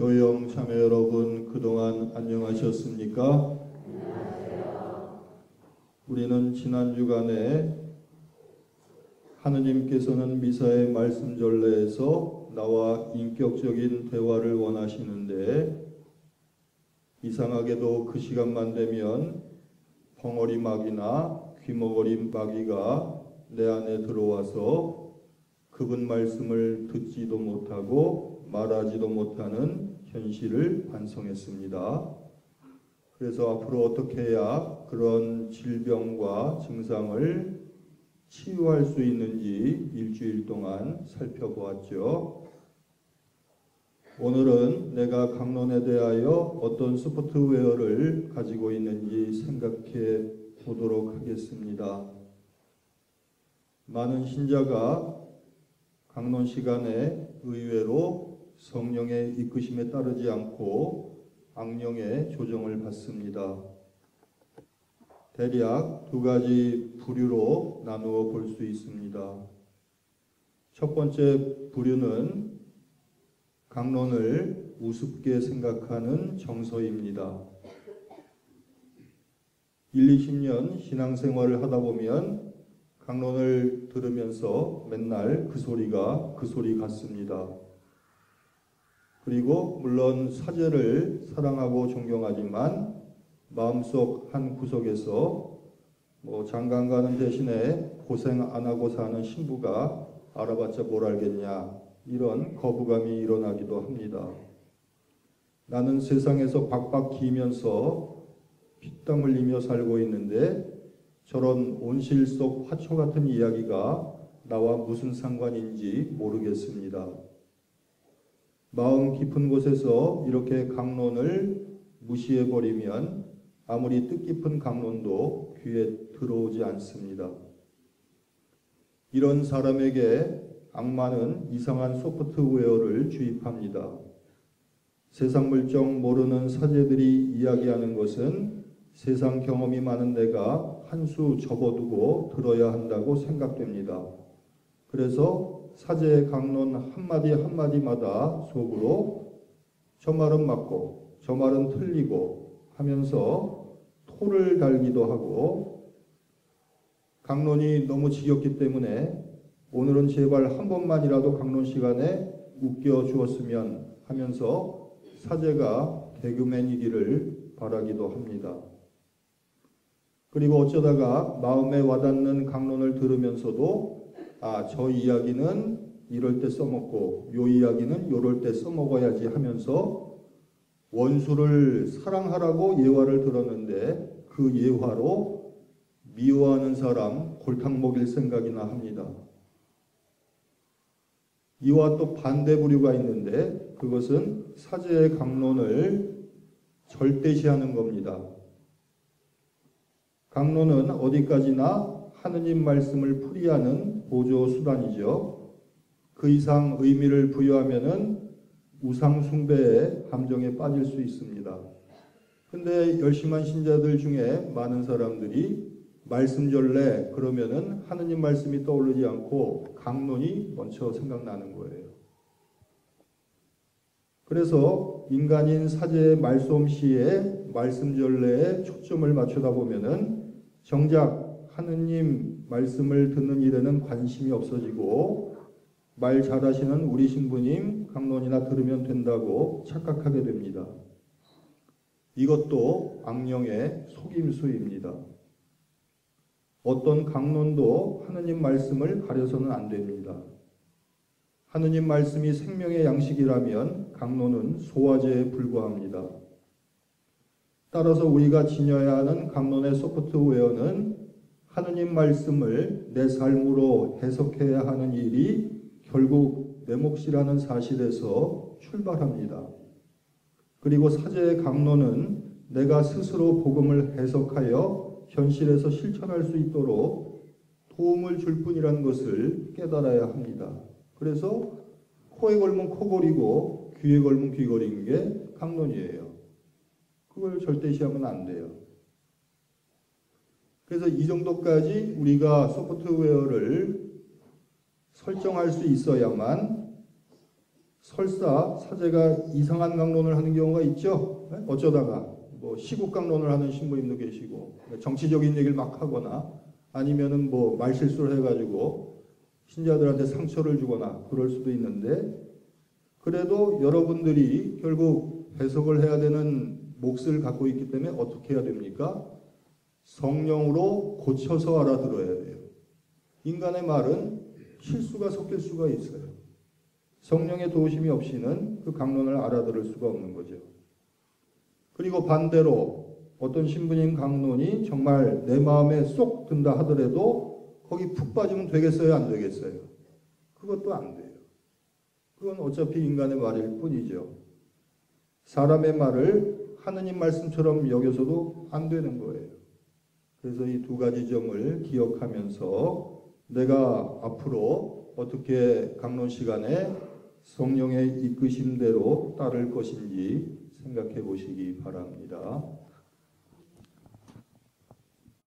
교영 참여 여러분 그동안 안녕하셨습니까? 우리는 지난 주간에 하느님께서는 미사의 말씀 전례에서 나와 인격적인 대화를 원하시는데 이상하게도 그 시간만 되면 벙어리 마귀나 귀머거리 마귀가 내 안에 들어와서 그분 말씀을 듣지도 못하고 말하지도 못하는 현실을 반성했습니다. 그래서 앞으로 어떻게 해야 그런 질병과 증상을 치유할 수 있는지 일주일 동안 살펴보았죠. 오늘은 내가 강론에 대하여 어떤 소프트웨어를 가지고 있는지 생각해 보도록 하겠습니다. 많은 신자가 강론 시간에 의외로 성령의 이끄심에 따르지 않고 악령의 조정을 받습니다. 대략 두 가지 부류로 나누어 볼 수 있습니다. 첫 번째 부류는 강론을 우습게 생각하는 정서입니다. 1, 20년 신앙생활을 하다 보면 강론을 들으면서 맨날 그 소리가 그 소리 같습니다. 그리고 물론 사제를 사랑하고 존경하지만 마음속 한 구석에서 뭐 장관 가는 대신에 고생 안 하고 사는 신부가 알아봤자 뭘 알겠냐 이런 거부감이 일어나기도 합니다. 나는 세상에서 박박 기면서 피땀 흘리며 살고 있는데 저런 온실 속 화초 같은 이야기가 나와 무슨 상관인지 모르겠습니다. 마음 깊은 곳에서 이렇게 강론을 무시해 버리면 아무리 뜻깊은 강론도 귀에 들어오지 않습니다. 이런 사람에게 악마는 이상한 소프트웨어를 주입합니다. 세상 물정 모르는 사제들이 이야기하는 것은 세상 경험이 많은 내가 한 수 접어두고 들어야 한다고 생각됩니다. 그래서 사제의 강론 한마디 한마디마다 속으로 저 말은 맞고 저 말은 틀리고 하면서 토를 달기도 하고 강론이 너무 지겹기 때문에 오늘은 제발 한 번만이라도 강론 시간에 웃겨 주었으면 하면서 사제가 개그맨이기를 바라기도 합니다. 그리고 어쩌다가 마음에 와닿는 강론을 들으면서도 아, 저 이야기는 이럴 때 써먹고 요 이야기는 요럴 때 써먹어야지 하면서 원수를 사랑하라고 예화를 들었는데 그 예화로 미워하는 사람 골탕 먹일 생각이나 합니다. 이와 또 반대 부류가 있는데 그것은 사제의 강론을 절대시하는 겁니다. 강론은 어디까지나 하느님 말씀을 풀이하는 보조 수단이죠. 그 이상 의미를 부여하면은 우상 숭배의 감정에 빠질 수 있습니다. 근데 열심한 신자들 중에 많은 사람들이 말씀 전래 그러면은 하느님 말씀이 떠오르지 않고 강론이 먼저 생각나는 거예요. 그래서 인간인 사제의 말솜씨에 말씀 전래에 초점을 맞추다 보면은 정작 하느님 말씀을 듣는 일에는 관심이 없어지고 말 잘하시는 우리 신부님 강론이나 들으면 된다고 착각하게 됩니다. 이것도 악령의 속임수입니다. 어떤 강론도 하느님 말씀을 가려서는 안 됩니다. 하느님 말씀이 생명의 양식이라면 강론은 소화제에 불과합니다. 따라서 우리가 지녀야 하는 강론의 소프트웨어는 하느님 말씀을 내 삶으로 해석해야 하는 일이 결국 내 몫이라는 사실에서 출발합니다. 그리고 사제의 강론은 내가 스스로 복음을 해석하여 현실에서 실천할 수 있도록 도움을 줄 뿐이라는 것을 깨달아야 합니다. 그래서 코에 걸면 코걸이고 귀에 걸면 귀걸이인 게 강론이에요. 그걸 절대시하면 안 돼요. 그래서 이 정도까지 우리가 소프트웨어를 설정할 수 있어야만 설사 사제가 이상한 강론을 하는 경우가 있죠. 네? 어쩌다가 뭐 시국 강론을 하는 신부님도 계시고 정치적인 얘기를 막 하거나 아니면은 뭐 말실수를 해가지고 신자들한테 상처를 주거나 그럴 수도 있는데 그래도 여러분들이 결국 해석을 해야 되는 몫을 갖고 있기 때문에 어떻게 해야 됩니까? 성령으로 고쳐서 알아들어야 돼요. 인간의 말은 실수가 섞일 수가 있어요. 성령의 도우심이 없이는 그 강론을 알아들을 수가 없는 거죠. 그리고 반대로 어떤 신부님 강론이 정말 내 마음에 쏙 든다 하더라도 거기 푹 빠지면 되겠어요? 안 되겠어요? 그것도 안 돼요. 그건 어차피 인간의 말일 뿐이죠. 사람의 말을 하느님 말씀처럼 여겨서도 안 되는 거예요. 그래서 이 두 가지 점을 기억하면서 내가 앞으로 어떻게 강론 시간에 성령의 이끄심대로 따를 것인지 생각해 보시기 바랍니다.